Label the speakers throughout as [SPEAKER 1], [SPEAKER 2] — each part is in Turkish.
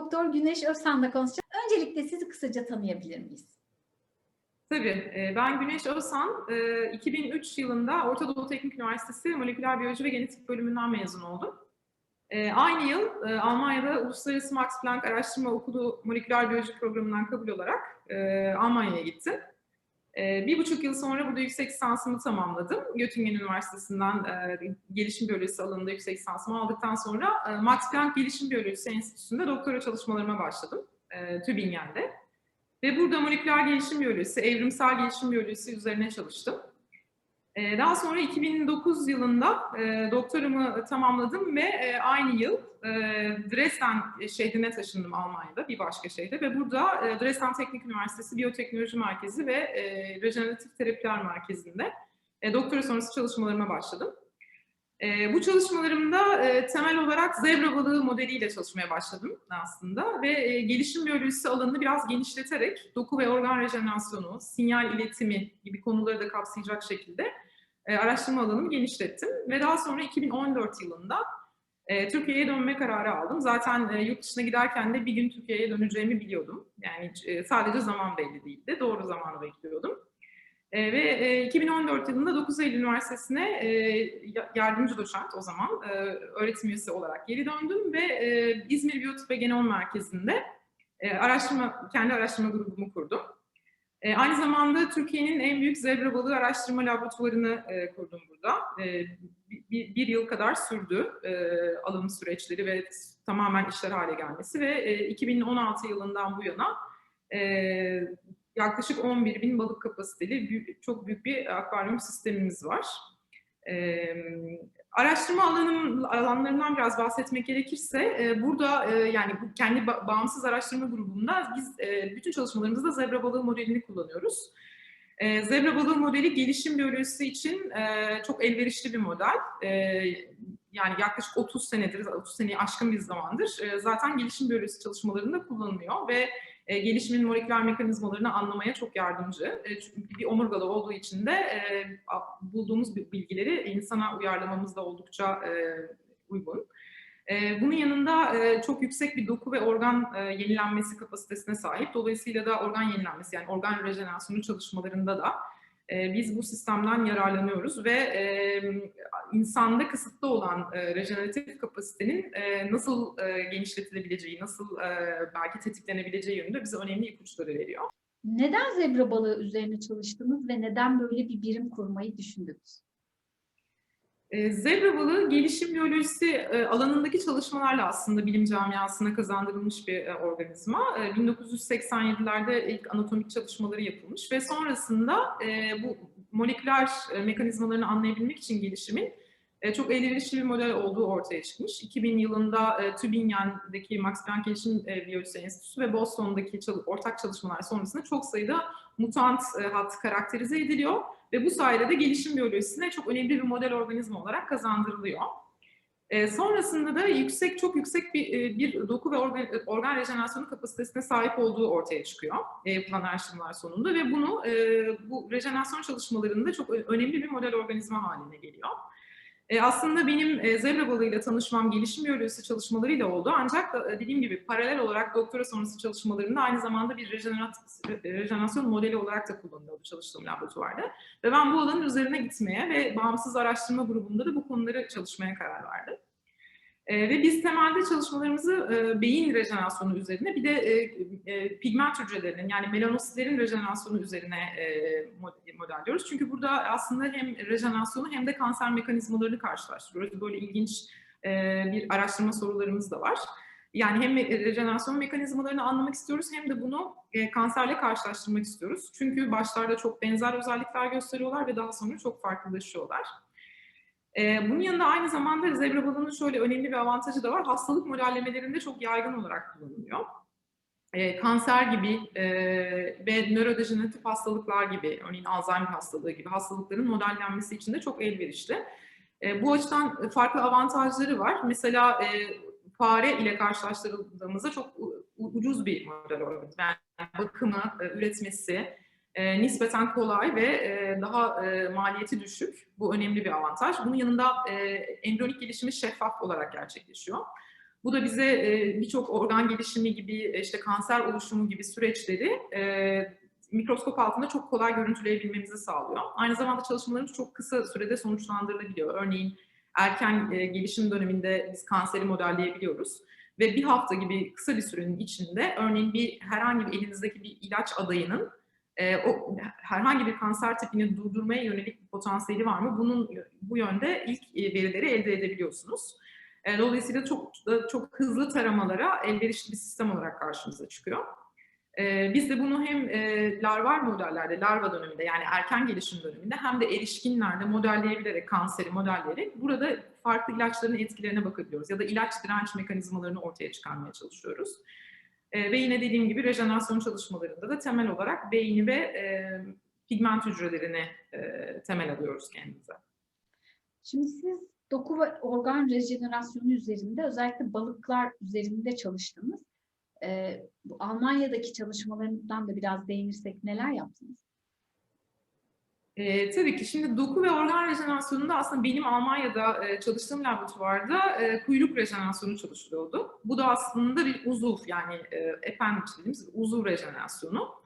[SPEAKER 1] Doktor Güneş Özsan'la konuşacağız. Öncelikle sizi kısaca tanıyabilir miyiz?
[SPEAKER 2] Tabii. e, Ben Güneş Özhan. e, 2003 yılında Orta Doğu Teknik Üniversitesi Moleküler Biyoloji ve Genetik bölümünden mezun oldum. E, Aynı yıl e, Almanya'da Uluslararası Max Planck Araştırma Okulu Moleküler Biyoloji Programı'ndan kabul olarak e, Almanya'ya gittim. E, Bir buçuk yıl sonra burada yüksek lisansımı tamamladım. Göttingen Üniversitesi'nden e, gelişim biyolojisi alanında yüksek lisansımı aldıktan sonra e, Max Planck Gelişim Biyolojisi Enstitüsü'nde doktora çalışmalarıma başladım. e, Tübingen'de. Ve burada moleküler gelişim biyolojisi, evrimsel gelişim biyolojisi üzerine çalıştım. Ee, Daha sonra 2009 yılında e, doktoramı tamamladım ve e, aynı yıl e, Dresden şehrine taşındım Almanya'da, bir başka şehre. Ve burada Dresden Teknik Üniversitesi Biyoteknoloji Merkezi ve Rejeneratif Terapiler Merkezi'nde doktora sonrası çalışmalarıma başladım. Bu çalışmalarımda temel olarak zebra balığı modeliyle çalışmaya başladım aslında ve gelişim biyolojisi alanını biraz genişleterek doku ve organ rejenerasyonu, sinyal iletimi gibi konuları da kapsayacak şekilde e, araştırma alanımı genişlettim ve daha sonra 2014 yılında e, Türkiye'ye dönme kararı aldım. Zaten e, yurt dışına giderken de bir gün Türkiye'ye döneceğimi biliyordum. Yani e, sadece zaman belli değildi. Doğru zamanı bekliyordum. E, ve e, 2014 yılında 9 Eylül Üniversitesi'ne e, ya- yardımcı doçent o zaman e, öğretim üyesi olarak geri döndüm ve e, İzmir Biyotip ve Genom Merkezi'nde e, araştırma kendi araştırma grubumu kurdum. E, aynı zamanda Türkiye'nin en büyük zebra balığı araştırma laboratuvarını e, kurdum burada. E, bir, bir yıl kadar sürdü e, alım süreçleri ve tamamen işler hale gelmesi ve e, 2016 yılından bu yana e, yaklaşık 11 bin balık kapasiteli büyük- çok büyük bir akvaryum sistemimiz var. Ee, araştırma alanım, alanlarından biraz bahsetmek gerekirse e, burada e, yani bu kendi ba- bağımsız araştırma grubunda biz e, bütün çalışmalarımızda zebra balığı modelini kullanıyoruz. E, zebra balığı modeli gelişim biyolojisi için e, çok elverişli bir model. E, yani yaklaşık 30 senedir, 30 seneyi aşkın bir zamandır e, zaten gelişim biyolojisi çalışmalarında kullanılıyor ve e, gelişimin moleküler mekanizmalarını anlamaya çok yardımcı. E, çünkü bir omurgalı olduğu için de e, bulduğumuz bi- bilgileri insana uyarlamamız da oldukça e, uygun. E, bunun yanında e, çok yüksek bir doku ve organ e, yenilenmesi kapasitesine sahip. Dolayısıyla da organ yenilenmesi yani organ rejenerasyonu çalışmalarında da e, biz bu sistemden yararlanıyoruz ve e, insanda kısıtlı olan e, rejeneratif kapasitenin e, nasıl e, genişletilebileceği, nasıl e, belki tetiklenebileceği yönünde bize önemli ipuçları veriyor.
[SPEAKER 1] Neden zebra balığı üzerine çalıştınız ve neden böyle bir birim kurmayı düşündünüz?
[SPEAKER 2] E, zebra balığı gelişim biyolojisi e, alanındaki çalışmalarla aslında bilim camiasına kazandırılmış bir e, organizma. E, 1987'lerde ilk anatomik çalışmaları yapılmış ve sonrasında e, bu moleküler e, mekanizmalarını anlayabilmek için gelişimin e, çok elverişli bir model olduğu ortaya çıkmış. 2000 yılında e, Tübingen'deki Max Planck Gelişim e, Biyolojisi Enstitüsü ve Boston'daki ortak çalışmalar sonrasında çok sayıda mutant e, hat karakterize ediliyor ve bu sayede de gelişim biyolojisine çok önemli bir model organizma olarak kazandırılıyor. E, sonrasında da yüksek, çok yüksek bir, e, bir doku ve organ, organ rejenerasyonu kapasitesine sahip olduğu ortaya çıkıyor e, yapılan araştırmalar sonunda ve bunu e, bu rejenerasyon çalışmalarında çok önemli bir model organizma haline geliyor. E, aslında benim e, zebra balığıyla tanışmam gelişim biyolojisi çalışmalarıyla oldu. Ancak e, dediğim gibi paralel olarak doktora sonrası çalışmalarında aynı zamanda bir rejenerat- rejenerasyon modeli olarak da kullanılıyordu çalıştığım laboratuvarda. Ve ben bu alanın üzerine gitmeye ve bağımsız araştırma grubunda da bu konuları çalışmaya karar verdim. E, ve biz temelde çalışmalarımızı e, beyin rejenerasyonu üzerine bir de e, e, pigment hücrelerinin yani melanositlerin rejenerasyonu üzerine e, mod- modelliyoruz. Çünkü burada aslında hem rejenerasyonu hem de kanser mekanizmalarını karşılaştırıyoruz. Böyle ilginç e, bir araştırma sorularımız da var. Yani hem rejenerasyon mekanizmalarını anlamak istiyoruz hem de bunu e, kanserle karşılaştırmak istiyoruz. Çünkü başlarda çok benzer özellikler gösteriyorlar ve daha sonra çok farklılaşıyorlar. Bunun yanında aynı zamanda zebra balığının şöyle önemli bir avantajı da var. Hastalık modellemelerinde çok yaygın olarak kullanılıyor. Ee, kanser gibi e, ve nörodejeneratif hastalıklar gibi, örneğin Alzheimer hastalığı gibi hastalıkların modellenmesi için de çok elverişli. E, bu açıdan farklı avantajları var. Mesela e, fare ile karşılaştırıldığımızda çok ucuz bir model organizma. Yani bakımı, e, üretmesi, e, nispeten kolay ve e, daha e, maliyeti düşük. Bu önemli bir avantaj. Bunun yanında e, embriyonik gelişimi şeffaf olarak gerçekleşiyor. Bu da bize e, birçok organ gelişimi gibi, e, işte kanser oluşumu gibi süreçleri e, mikroskop altında çok kolay görüntüleyebilmemizi sağlıyor. Aynı zamanda çalışmalarımız çok kısa sürede sonuçlandırılabiliyor. Örneğin erken e, gelişim döneminde biz kanseri modelleyebiliyoruz. Ve bir hafta gibi kısa bir sürenin içinde örneğin bir herhangi bir elinizdeki bir ilaç adayının e, o herhangi bir kanser tipini durdurmaya yönelik bir potansiyeli var mı? Bunun bu yönde ilk e, verileri elde edebiliyorsunuz. E, dolayısıyla çok çok hızlı taramalara elverişli bir sistem olarak karşımıza çıkıyor. E, biz de bunu hem e, larval modellerde, larva döneminde yani erken gelişim döneminde hem de erişkinlerde modelleyebilerek, kanseri modelleyerek burada farklı ilaçların etkilerine bakabiliyoruz. Ya da ilaç direnç mekanizmalarını ortaya çıkarmaya çalışıyoruz. E, ve yine dediğim gibi rejenerasyon çalışmalarında da temel olarak beyni ve e, pigment hücrelerini e, temel alıyoruz kendimize.
[SPEAKER 1] Şimdi siz doku ve organ rejenerasyonu üzerinde özellikle balıklar üzerinde çalıştınız. Ee, bu Almanya'daki çalışmalarından da biraz değinirsek neler yaptınız?
[SPEAKER 2] E, tabii ki şimdi doku ve organ rejenerasyonunda aslında benim Almanya'da e, çalıştığım laboratuvarda e, kuyruk rejenerasyonu çalışılıyordu. Bu da aslında bir uzuv yani e, appendage dediğimiz uzuv rejenerasyonu.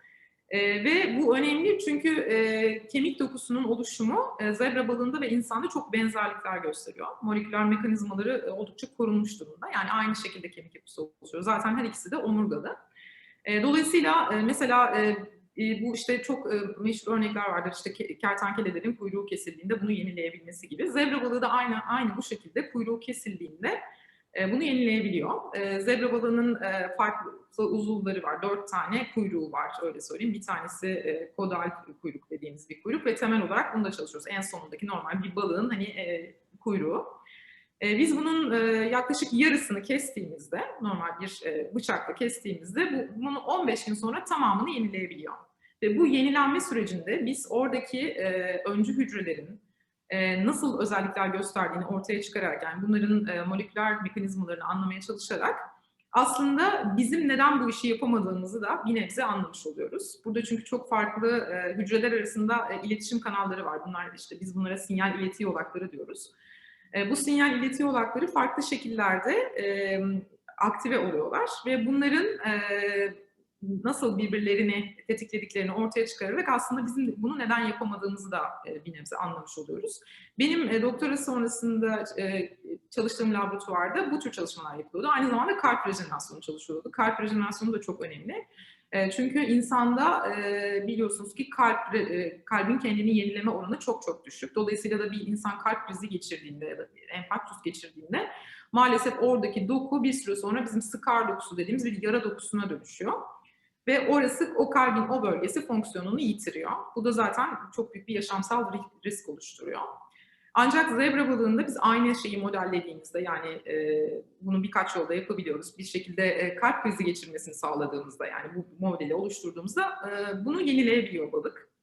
[SPEAKER 2] E, ve bu önemli çünkü e, kemik dokusunun oluşumu e, zebra balığında ve insanda çok benzerlikler gösteriyor. Moleküler mekanizmaları e, oldukça korunmuş durumda. Yani aynı şekilde kemik yapısı oluşuyor. Zaten her ikisi de omurgalı. E, dolayısıyla e, mesela e, e, bu işte çok e, meşhur örnekler vardır. İşte ke- kertenkelelerin kuyruğu kesildiğinde bunu yenileyebilmesi gibi. Zebra balığı da aynı aynı bu şekilde kuyruğu kesildiğinde e, bunu yenileyebiliyor. E, zebra balığının e, farklı uzuvları var. Dört tane kuyruğu var öyle söyleyeyim. Bir tanesi e, kodal kuyruk dediğimiz bir kuyruk ve temel olarak bunu da çalışıyoruz. En sonundaki normal bir balığın hani e, kuyruğu. E, biz bunun e, yaklaşık yarısını kestiğimizde, normal bir e, bıçakla kestiğimizde bu, bunu 15 gün sonra tamamını yenileyebiliyor. Ve bu yenilenme sürecinde biz oradaki e, öncü hücrelerin nasıl özellikler gösterdiğini ortaya çıkararak, yani bunların moleküler mekanizmalarını anlamaya çalışarak aslında bizim neden bu işi yapamadığımızı da bir nebze anlamış oluyoruz. Burada çünkü çok farklı hücreler arasında iletişim kanalları var. Bunlar işte biz bunlara sinyal ileti yolakları diyoruz. E, bu sinyal ileti yolakları farklı şekillerde e, aktive oluyorlar ve bunların e, nasıl birbirlerini tetiklediklerini ortaya çıkararak aslında bizim bunu neden yapamadığımızı da bir nebze anlamış oluyoruz. Benim doktora sonrasında çalıştığım laboratuvarda bu tür çalışmalar yapılıyordu. Aynı zamanda kalp rejenerasyonu çalışıyordu. Kalp rejenerasyonu da çok önemli. E, çünkü insanda e, biliyorsunuz ki kalp e, kalbin kendini yenileme oranı çok çok düşük. Dolayısıyla da bir insan kalp krizi geçirdiğinde ya da enfarktüs geçirdiğinde maalesef oradaki doku bir süre sonra bizim skar dokusu dediğimiz bir yara dokusuna dönüşüyor. Ve orası o kalbin o bölgesi fonksiyonunu yitiriyor. Bu da zaten çok büyük bir yaşamsal risk oluşturuyor. Ancak zebra balığında biz aynı şeyi modellediğimizde yani e, bunu birkaç yolda yapabiliyoruz. Bir şekilde e, kalp krizi geçirmesini sağladığımızda yani bu modeli oluşturduğumuzda e, bunu yenileyebiliyor balık.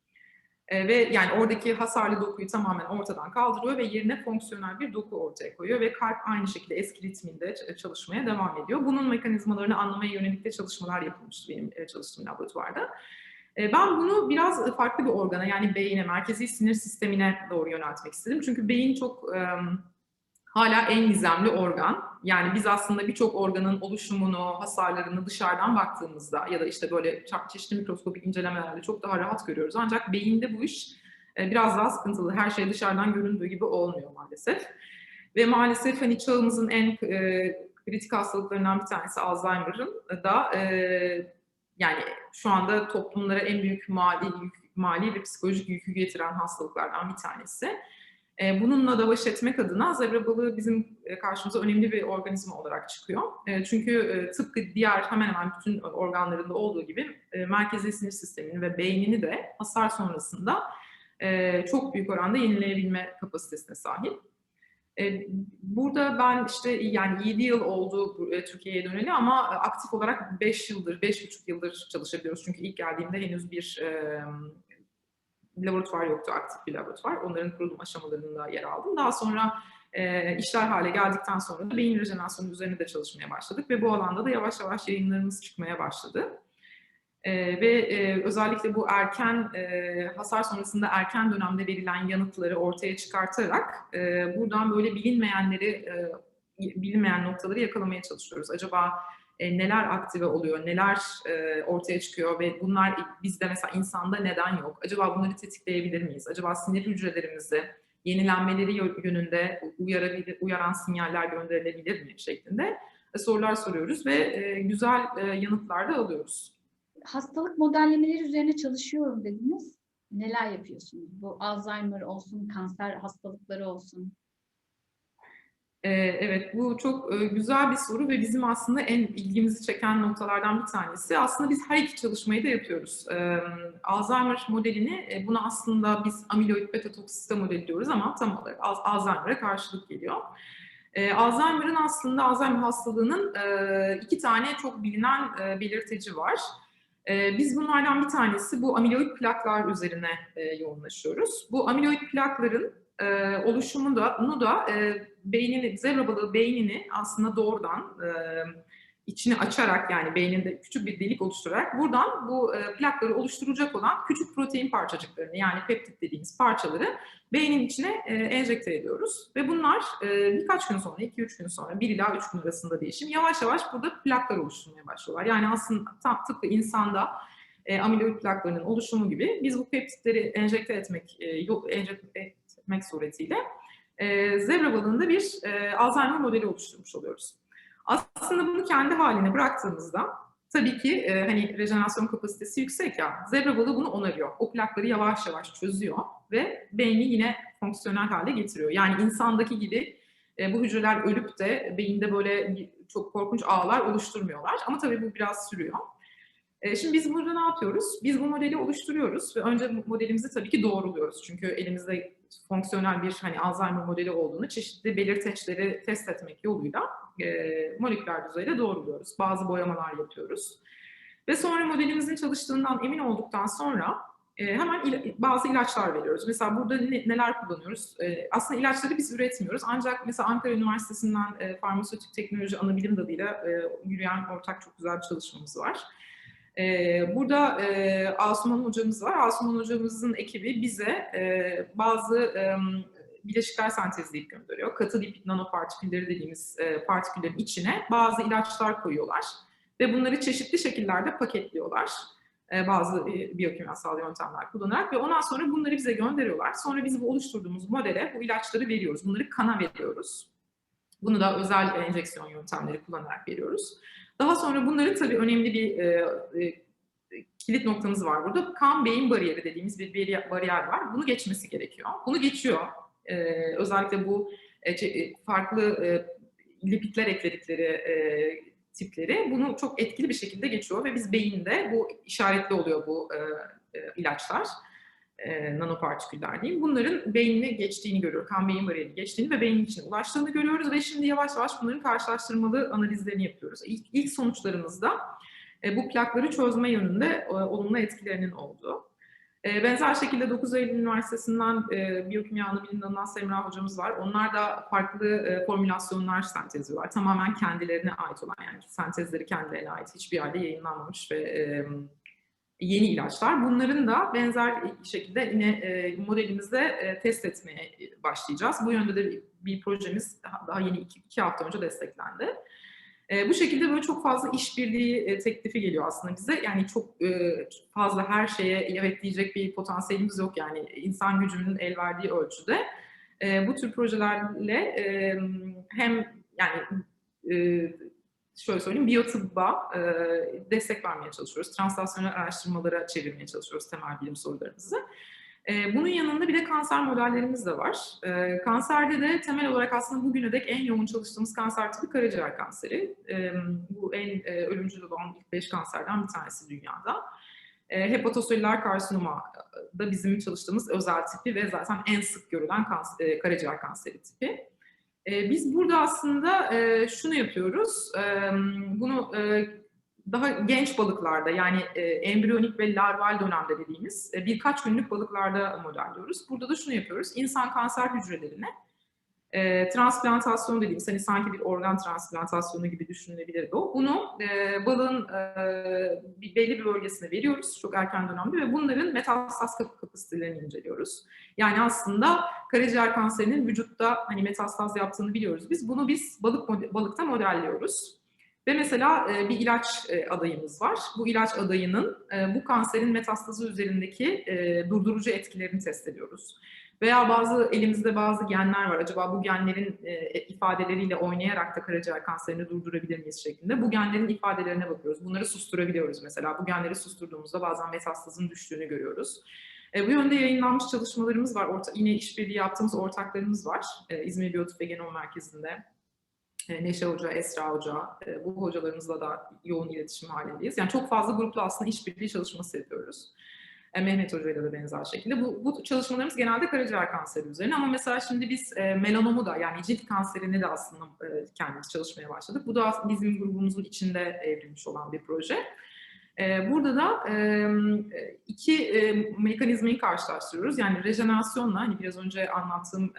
[SPEAKER 2] E, ve yani oradaki hasarlı dokuyu tamamen ortadan kaldırıyor ve yerine fonksiyonel bir doku ortaya koyuyor ve kalp aynı şekilde eski ritminde çalışmaya devam ediyor. Bunun mekanizmalarını anlamaya yönelik de çalışmalar yapılmıştı benim e, çalıştığım laboratuvarda. E, ben bunu biraz farklı bir organa yani beyine, merkezi sinir sistemine doğru yöneltmek istedim. Çünkü beyin çok hala en gizemli organ. Yani biz aslında birçok organın oluşumunu, hasarlarını dışarıdan baktığımızda ya da işte böyle çeşitli mikroskopik incelemelerde çok daha rahat görüyoruz. Ancak beyinde bu iş e, biraz daha sıkıntılı. Her şey dışarıdan göründüğü gibi olmuyor maalesef. Ve maalesef hani çağımızın en e, kritik hastalıklarından bir tanesi Alzheimer'ın da e, yani şu anda toplumlara en büyük mali, yük, mali ve psikolojik yükü getiren hastalıklardan bir tanesi. E, bununla da baş etmek adına zebra balığı bizim karşımıza önemli bir organizma olarak çıkıyor. E, çünkü e, tıpkı diğer hemen hemen bütün organlarında olduğu gibi e, merkezi sinir sistemini ve beynini de hasar sonrasında e, çok büyük oranda yenileyebilme kapasitesine sahip. E, burada ben işte yani 7 yıl oldu e, Türkiye'ye döneli ama aktif olarak 5 yıldır, 5,5 yıldır çalışabiliyoruz. Çünkü ilk geldiğimde henüz bir e, laboratuvar yoktu, aktif bir laboratuvar. Onların kurulum aşamalarında yer aldım. Daha sonra e, işler hale geldikten sonra da beyin rejenerasyonu üzerine de çalışmaya başladık ve bu alanda da yavaş yavaş yayınlarımız çıkmaya başladı. E, ve e, özellikle bu erken e, hasar sonrasında erken dönemde verilen yanıtları ortaya çıkartarak e, buradan böyle bilinmeyenleri e, bilinmeyen noktaları yakalamaya çalışıyoruz. Acaba e, neler aktive oluyor, neler e, ortaya çıkıyor ve bunlar bizde mesela insanda neden yok? Acaba bunları tetikleyebilir miyiz? Acaba sinir hücrelerimizi yenilenmeleri yönünde uyarabilir, uyaran sinyaller gönderilebilir mi şeklinde e, sorular soruyoruz ve e, güzel e, yanıtlar da alıyoruz.
[SPEAKER 1] Hastalık modellemeleri üzerine çalışıyorum dediniz. Neler yapıyorsunuz? Bu Alzheimer olsun, kanser hastalıkları olsun.
[SPEAKER 2] Ee, Evet, bu çok e, güzel bir soru ve bizim aslında en ilgimizi çeken noktalardan bir tanesi. Aslında biz her iki çalışmayı da yapıyoruz. Ee, Alzheimer modelini, e, buna aslında biz amiloid beta toksisite modeli diyoruz ama tam olarak Al- Alzheimer'a karşılık geliyor. Ee, Alzheimer'ın aslında Alzheimer hastalığının e, iki tane çok bilinen e, belirteci var. Ee, Biz bunlardan bir tanesi bu amiloid plaklar üzerine e, yoğunlaşıyoruz. Bu amiloid plakların e, oluşumu da, bunu da e, beynini, zebra beynini aslında doğrudan içini açarak yani beyninde küçük bir delik oluşturarak buradan bu e, plakları oluşturacak olan küçük protein parçacıklarını yani peptit dediğimiz parçaları beynin içine e, enjekte ediyoruz. Ve bunlar e, birkaç gün sonra, 2-3 gün sonra, 1 ila 3 gün arasında değişim yavaş yavaş burada plaklar oluşturmaya başlıyorlar. Yani aslında tıpkı insanda amiloid plaklarının oluşumu gibi biz bu peptitleri enjekte etmek, e, enjekte etmek suretiyle zebra balığında bir Alzheimer modeli oluşturmuş oluyoruz. Aslında bunu kendi haline bıraktığımızda tabii ki e, hani rejenerasyon kapasitesi yüksek ya zebra balığı bunu onarıyor. O plakları yavaş yavaş çözüyor ve beyni yine fonksiyonel hale getiriyor. Yani insandaki gibi e, bu hücreler ölüp de beyinde böyle çok korkunç ağlar oluşturmuyorlar. Ama tabii bu biraz sürüyor. E, Şimdi biz burada ne yapıyoruz? Biz bu modeli oluşturuyoruz ve önce modelimizi tabii ki doğruluyoruz. Çünkü elimizde fonksiyonel bir hani Alzheimer modeli olduğunu çeşitli belirteçleri test etmek yoluyla e, moleküler düzeyde doğruluyoruz. Bazı boyamalar yapıyoruz. Ve sonra modelimizin çalıştığından emin olduktan sonra e, hemen bazı ilaçlar veriyoruz. Mesela burada ne- neler kullanıyoruz? Aslında ilaçları biz üretmiyoruz. Ancak mesela Ankara Üniversitesi'nden farmasötik teknoloji anabilim dalıyla e, yürüyen ortak çok güzel bir çalışmamız var. Ee, burada e, Asuman hocamız var. Asuman hocamızın ekibi bize e, bazı e, bileşikler sentezleyip gönderiyor. Katı lipid nanopartikülleri dediğimiz partiküllerin içine bazı ilaçlar koyuyorlar. Ve bunları çeşitli şekillerde paketliyorlar. Bazı biyokimyasal yöntemler kullanarak ve ondan sonra bunları bize gönderiyorlar. Sonra biz bu oluşturduğumuz modele bu ilaçları veriyoruz. Bunları kana veriyoruz. Bunu da özel enjeksiyon yöntemleri kullanarak veriyoruz. Daha sonra bunların tabii önemli bir e, e, kilit noktamız var burada. Kan beyin bariyeri dediğimiz bir bariyer, var. Bunu geçmesi gerekiyor. Bunu geçiyor. E, özellikle bu e, e, farklı e, lipidler ekledikleri e, tipleri bunu çok etkili bir şekilde geçiyor ve biz beyinde bu işaretli oluyor bu e, e, ilaçlar e, nanopartiküller diyeyim. Bunların beynine geçtiğini görüyoruz. Kan beyin bariyeri geçtiğini ve beynin içine ulaştığını görüyoruz ve şimdi yavaş yavaş bunların karşılaştırmalı analizlerini yapıyoruz. İlk, ilk sonuçlarımızda e, bu plakları çözme yönünde e, olumlu etkilerinin olduğu. E, benzer şekilde 9 Eylül Üniversitesi'nden e, biyokimya anabilim dalından Semra hocamız var. Onlar da farklı e, formülasyonlar sentezliyorlar. Tamamen kendilerine ait olan yani sentezleri kendilerine ait hiçbir yerde yayınlanmamış ve e, yeni ilaçlar. Bunların da benzer şekilde yine e, modelimizde e, test etmeye başlayacağız. Bu yönde de bir, projemiz daha, yeni iki, hafta önce desteklendi. E, bu şekilde böyle çok fazla işbirliği e, teklifi geliyor aslında bize. Yani çok e, fazla her şeye evet diyecek bir potansiyelimiz yok yani insan gücünün el verdiği ölçüde. E, bu tür projelerle e, hem yani e, şöyle söyleyeyim, biyotıbba e, destek vermeye çalışıyoruz. Translasyonel araştırmalara çevirmeye çalışıyoruz temel bilim sorularımızı. E, bunun yanında bir de kanser modellerimiz de var. E, kanserde de temel olarak aslında bugüne dek en yoğun çalıştığımız kanser tipi karaciğer kanseri. E, bu en e, ölümcül olan ilk beş kanserden bir tanesi dünyada. E, hepatoselüler karsinoma da bizim çalıştığımız özel tipi ve zaten en sık görülen kanser, e, karaciğer kanseri tipi. E, biz burada aslında e, şunu yapıyoruz, e, bunu e, daha genç balıklarda yani e, embriyonik ve larval dönemde dediğimiz birkaç günlük balıklarda modelliyoruz. Burada da şunu yapıyoruz, insan kanser hücrelerine E, transplantasyon dediğimiz hani sanki bir organ transplantasyonu gibi düşünülebilirdi o. Bunu e, balığın e, belli bir bölgesine veriyoruz çok erken dönemde ve bunların metastaz kapı kapasitelerini inceliyoruz. Yani aslında karaciğer kanserinin vücutta hani metastaz yaptığını biliyoruz biz. Bunu biz balık mode- balıkta modelliyoruz. Ve mesela e, bir ilaç e, adayımız var. Bu ilaç adayının e, bu kanserin metastazı üzerindeki e, durdurucu etkilerini test ediyoruz. Veya bazı elimizde bazı genler var. Acaba bu genlerin e, ifadeleriyle oynayarak da karaciğer kanserini durdurabilir miyiz şeklinde. Bu genlerin ifadelerine bakıyoruz. Bunları susturabiliyoruz mesela. Bu genleri susturduğumuzda bazen metastazın düştüğünü görüyoruz. E, bu yönde yayınlanmış çalışmalarımız var. Orta, yine işbirliği yaptığımız ortaklarımız var. E, İzmir Biyotip ve Genom Merkezi'nde. E, Neşe Hoca, Esra Hoca, e, bu hocalarımızla da yoğun iletişim halindeyiz. Yani çok fazla grupla aslında işbirliği çalışması yapıyoruz. E, Mehmet Hoca ile de benzer şekilde. Bu, bu çalışmalarımız genelde karaciğer kanseri üzerine ama mesela şimdi biz e, melanomu da yani cilt kanserini de aslında e, kendimiz çalışmaya başladık. Bu da bizim grubumuzun içinde evrilmiş olan bir proje. Burada da iki mekanizmayı karşılaştırıyoruz. Yani rejenerasyonla, hani biraz önce anlattığım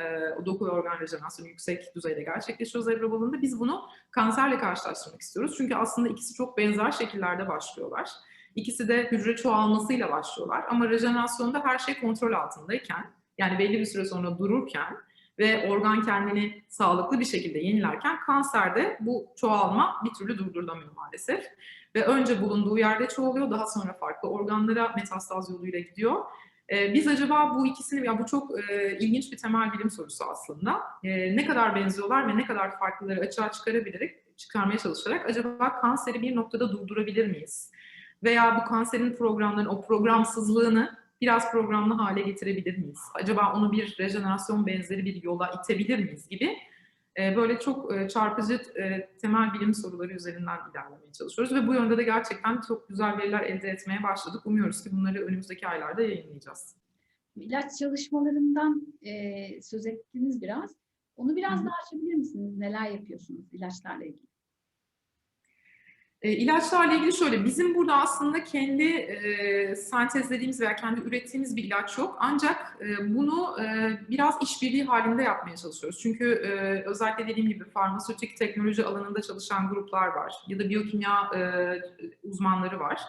[SPEAKER 2] doku ve organ rejenerasyonu yüksek düzeyde gerçekleşiyor zebra balığında. Biz bunu kanserle karşılaştırmak istiyoruz. Çünkü aslında ikisi çok benzer şekillerde başlıyorlar. İkisi de hücre çoğalmasıyla başlıyorlar. Ama rejenerasyonda her şey kontrol altındayken, yani belli bir süre sonra dururken ve organ kendini sağlıklı bir şekilde yenilerken kanserde bu çoğalma bir türlü durdurulamıyor maalesef. Ve önce bulunduğu yerde çoğalıyor, daha sonra farklı organlara metastaz yoluyla gidiyor. Ee, biz acaba bu ikisini, ya bu çok e, ilginç bir temel bilim sorusu aslında. E, ne kadar benziyorlar ve ne kadar farklıları açığa çıkarabilerek, çıkarmaya çalışarak acaba kanseri bir noktada durdurabilir miyiz? Veya bu kanserin programlarının o programsızlığını biraz programlı hale getirebilir miyiz? Acaba onu bir rejenerasyon benzeri bir yola itebilir miyiz gibi e, böyle çok e, çarpıcı e, temel bilim soruları üzerinden ilerlemeye çalışıyoruz ve bu yönde de gerçekten çok güzel veriler elde etmeye başladık. Umuyoruz ki bunları önümüzdeki aylarda yayınlayacağız.
[SPEAKER 1] İlaç çalışmalarından e, söz ettiniz biraz. Onu biraz
[SPEAKER 2] hı.
[SPEAKER 1] daha açabilir misiniz? Neler yapıyorsunuz ilaçlarla ilgili?
[SPEAKER 2] E, ilaçlarla ilgili şöyle, bizim burada aslında kendi e, sentezlediğimiz veya kendi ürettiğimiz bir ilaç yok. Ancak e, bunu e, biraz işbirliği halinde yapmaya çalışıyoruz. Çünkü e, özellikle dediğim gibi farmasötik teknoloji alanında çalışan gruplar var ya da biyokimya e, uzmanları var.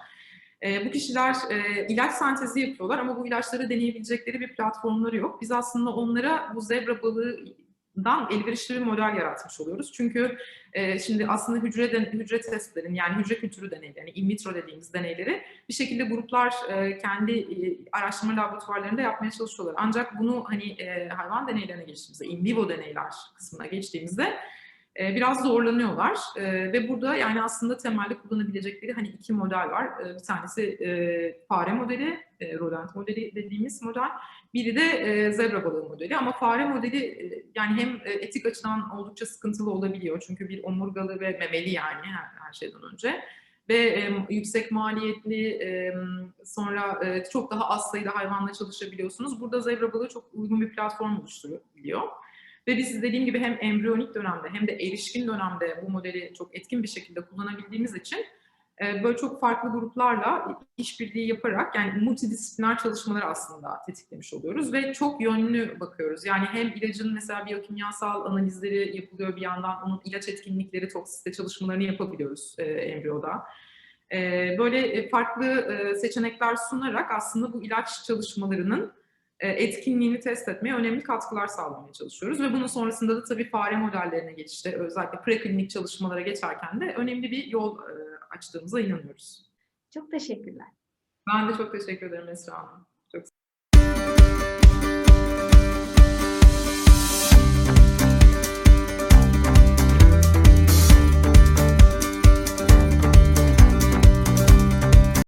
[SPEAKER 2] E, bu kişiler e, ilaç sentezi yapıyorlar ama bu ilaçları deneyebilecekleri bir platformları yok. Biz aslında onlara bu zebra balığından elverişli bir model yaratmış oluyoruz. Çünkü e, şimdi aslında hücre den- hücre testlerin yani hücre kültürü deneyleri, yani in vitro dediğimiz deneyleri bir şekilde gruplar e, kendi e, araştırma laboratuvarlarında yapmaya çalışıyorlar. Ancak bunu hani e, hayvan deneylerine geçtiğimizde, in vivo deneyler kısmına geçtiğimizde e, biraz zorlanıyorlar E, ve burada yani aslında temelde kullanabilecekleri hani iki model var. E, bir tanesi e, fare modeli, e, rodent modeli dediğimiz model. Biri de e, zebra balığı modeli ama fare modeli yani hem etik açıdan oldukça sıkıntılı olabiliyor. Çünkü bir omurgalı ve memeli yani her, şeyden önce. Ve yüksek maliyetli sonra çok daha az sayıda hayvanla çalışabiliyorsunuz. Burada zebra balığı çok uygun bir platform oluşturabiliyor. Ve biz dediğim gibi hem embriyonik dönemde hem de erişkin dönemde bu modeli çok etkin bir şekilde kullanabildiğimiz için e, böyle çok farklı gruplarla işbirliği yaparak yani multidisipliner çalışmaları aslında tetiklemiş oluyoruz ve çok yönlü bakıyoruz. Yani hem ilacın mesela biyokimyasal analizleri yapılıyor bir yandan onun ilaç etkinlikleri, toksiste çalışmalarını yapabiliyoruz e, embriyoda. E, böyle e, farklı e, seçenekler sunarak aslında bu ilaç çalışmalarının etkinliğini test etmeye önemli katkılar sağlamaya çalışıyoruz ve bunun sonrasında da tabii fare modellerine geçişte özellikle preklinik çalışmalara geçerken de önemli bir yol e, açtığımıza inanıyoruz.
[SPEAKER 1] Çok teşekkürler.
[SPEAKER 2] Ben de çok teşekkür ederim Esra Hanım. Çok